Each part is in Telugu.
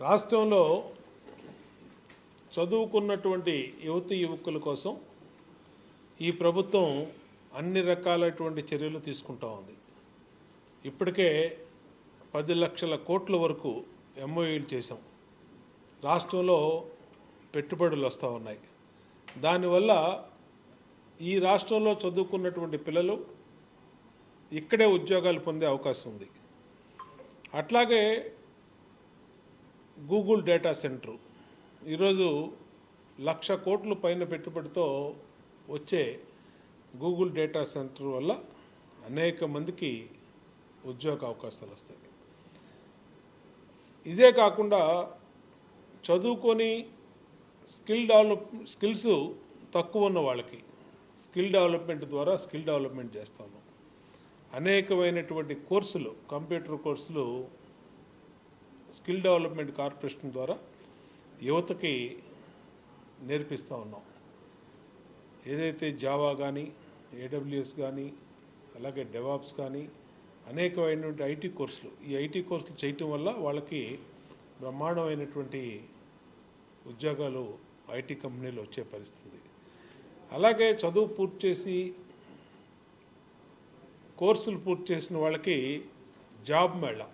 రాష్ట్రంలో చదువుకున్నటువంటి యువతి యువకుల కోసం ఈ ప్రభుత్వం అన్ని రకాలైనటువంటి చర్యలు తీసుకుంటా ఉంది. ఇప్పటికే పది లక్షల కోట్ల వరకు ఎంఓయూలు చేసాం రాష్ట్రంలో పెట్టుబడులు వస్తూ ఉన్నాయి. దానివల్ల ఈ రాష్ట్రంలో చదువుకున్నటువంటి పిల్లలు ఇక్కడే ఉద్యోగాలు పొందే అవకాశం ఉంది. అట్లాగే గూగుల్ డేటా సెంటర్. ఈరోజు లక్ష కోట్లు పైన పెట్టుబడితో వచ్చే గూగుల్ డేటా సెంటర్ వల్ల అనేక మందికి ఉద్యోగ అవకాశాలు వస్తాయి. ఇదే కాకుండా చదువుకొని స్కిల్ డెవలప్ స్కిల్స్ తక్కువ ఉన్న వాళ్ళకి స్కిల్ డెవలప్మెంట్ ద్వారా స్కిల్ డెవలప్మెంట్ చేస్తాము అనేకమైనటువంటి కోర్సులు కంప్యూటర్ కోర్సులు స్కిల్ డెవలప్మెంట్ కార్పొరేషన్ ద్వారా యువతకి నేర్పిస్తూ ఉన్నాం. ఏదైతే జావా కానీ ఏడబ్ల్యూఎస్ కానీ అలాగే డెవాప్స్ కానీ అనేకమైనటువంటి ఐటీ కోర్సులు ఈ ఐటీ కోర్సులు చేయటం వల్ల వాళ్ళకి బ్రహ్మాండమైనటువంటి ఉద్యోగాలు ఐటీ కంపెనీలు వచ్చే పరిస్థితి. అలాగే చదువు పూర్తి చేసి కోర్సులు పూర్తి చేసిన వాళ్ళకి job Mela.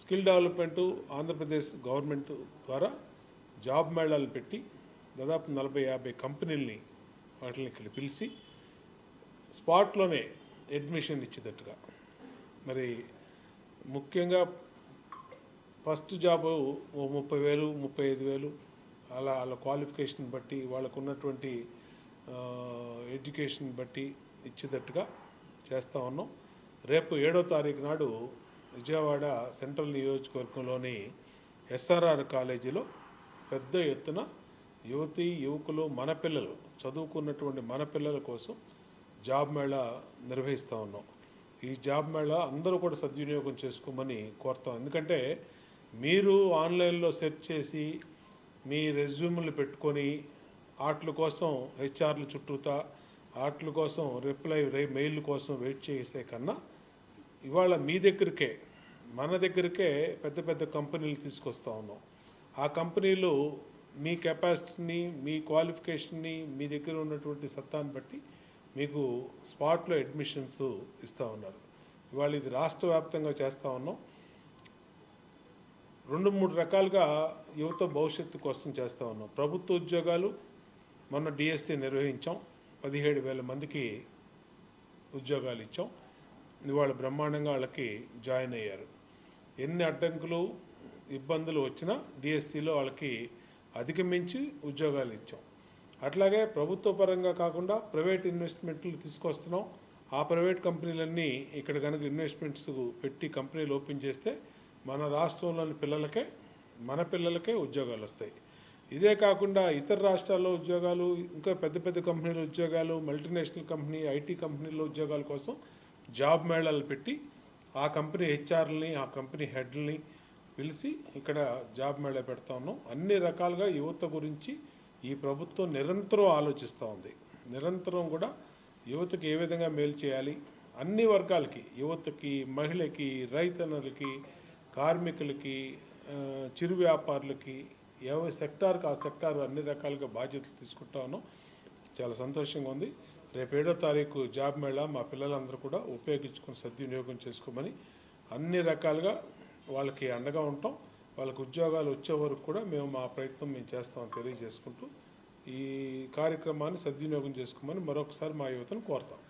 Skill development Andhra Pradesh government ద్వారా జాబ్ మేళాలు పెట్టి దాదాపు నలభై యాభై కంపెనీల్ని వాటిని ఇక్కడ పిలిచి స్పాట్లోనే అడ్మిషన్ ఇచ్చేటట్టుగా. మరి ముఖ్యంగా ఫస్ట్ జాబ్ ఓ ముప్పై వేలు ముప్పై ఐదు వేలు అలా వాళ్ళ క్వాలిఫికేషన్ బట్టి వాళ్ళకు ఉన్నటువంటి ఎడ్యుకేషన్ బట్టి ఇచ్చేటట్టుగా చేస్తూ ఉన్నాం. రేపు ఏడో తారీఖు నాడు విజయవాడ సెంట్రల్ నియోజకవర్గంలోని ఎస్ఆర్ఆర్ కాలేజీలో పెద్ద ఎత్తున యువతి యువకులు మన పిల్లలు చదువుకున్నటువంటి మన పిల్లల కోసం జాబ్ మేళా నిర్వహిస్తూ ఉన్నాం. ఈ జాబ్ మేళా అందరూ కూడా సద్వినియోగం చేసుకోమని కోరుతాం. ఎందుకంటే మీరు ఆన్లైన్లో సెర్చ్ చేసి మీ రెజ్యూమ్లు పెట్టుకొని ఆటల కోసం హెచ్ఆర్లు చుట్టూతా ఆటల కోసం రిప్లై మెయిల్ కోసం వెయిట్ చేసే కన్నా ఇవాళ మీ దగ్గరికే మన దగ్గరికే పెద్ద పెద్ద కంపెనీలు తీసుకొస్తా ఉన్నాం. ఆ కంపెనీలు మీ కెపాసిటీని మీ క్వాలిఫికేషన్ని మీ దగ్గర ఉన్నటువంటి సత్తాన్ని బట్టి మీకు స్పాట్లో అడ్మిషన్స్ ఇస్తూ ఉన్నారు. ఇవాళ ఇది రాష్ట్ర వ్యాప్తంగా చేస్తూ ఉన్నాం. రెండు మూడు రకాలుగా యువత భవిష్యత్తు కోసం చేస్తూ ఉన్నాం. ప్రభుత్వ ఉద్యోగాలు మొన్న డిఎస్సి నిర్వహించాం. పదిహేడు వేల మందికి ఉద్యోగాలు ఇచ్చాం. ఇవాళ బ్రహ్మాండంగా వాళ్ళకి జాయిన్ అయ్యారు. ఎన్ని అడ్డంకులు ఇబ్బందులు వచ్చినా డిఎస్సిలో వాళ్ళకి అధిగమించి ఉద్యోగాలు ఇచ్చాం. అట్లాగే ప్రభుత్వ పరంగా కాకుండా ప్రైవేట్ ఇన్వెస్ట్మెంట్లు తీసుకొస్తున్నాం. ఆ ప్రైవేట్ కంపెనీలన్నీ ఇక్కడ కనుక ఇన్వెస్ట్మెంట్స్ పెట్టి కంపెనీలు ఓపెన్ చేస్తే మన రాష్ట్రంలోని పిల్లలకే మన పిల్లలకే ఉద్యోగాలు వస్తాయి. ఇదే కాకుండా ఇతర రాష్ట్రాల్లో ఉద్యోగాలు ఇంకా పెద్ద పెద్ద కంపెనీల ఉద్యోగాలు మల్టీనేషనల్ కంపెనీ ఐటీ కంపెనీల ఉద్యోగాల కోసం జాబ్ మేళాలు పెట్టి ఆ కంపెనీ హెచ్ఆర్లని ఆ కంపెనీ హెడ్లని పిలిచి ఇక్కడ జాబ్ మేళా పెడతా ఉన్నాం. అన్ని రకాలుగా యువత గురించి ఈ ప్రభుత్వం నిరంతరం ఆలోచిస్తూ ఉంది. నిరంతరం కూడా యువతకి ఏ విధంగా మేలు చేయాలి? అన్ని వర్గాలకి యువతకి మహిళకి రైతన్నలకి కార్మికులకి చిరు వ్యాపారులకి ఏ సెక్టార్కి ఆ సెక్టార్ అన్ని రకాలుగా బాధ్యతలు తీసుకుంటా ఉన్నాం. చాలా సంతోషంగా ఉంది. రేపు ఏడో తారీఖు జాబ్ మేళా మా పిల్లలందరూ కూడా ఉపయోగించుకొని సద్వినియోగం చేసుకోమని అన్ని రకాలుగా వాళ్ళకి అండగా ఉంటాం. వాళ్ళకి ఉద్యోగాలు వచ్చే వరకు కూడా మేము మా ప్రయత్నం మేము చేస్తామని తెలియజేసుకుంటూ ఈ కార్యక్రమాన్ని సద్వినియోగం చేసుకోమని మరొకసారి మా యువతను కోరుతాం.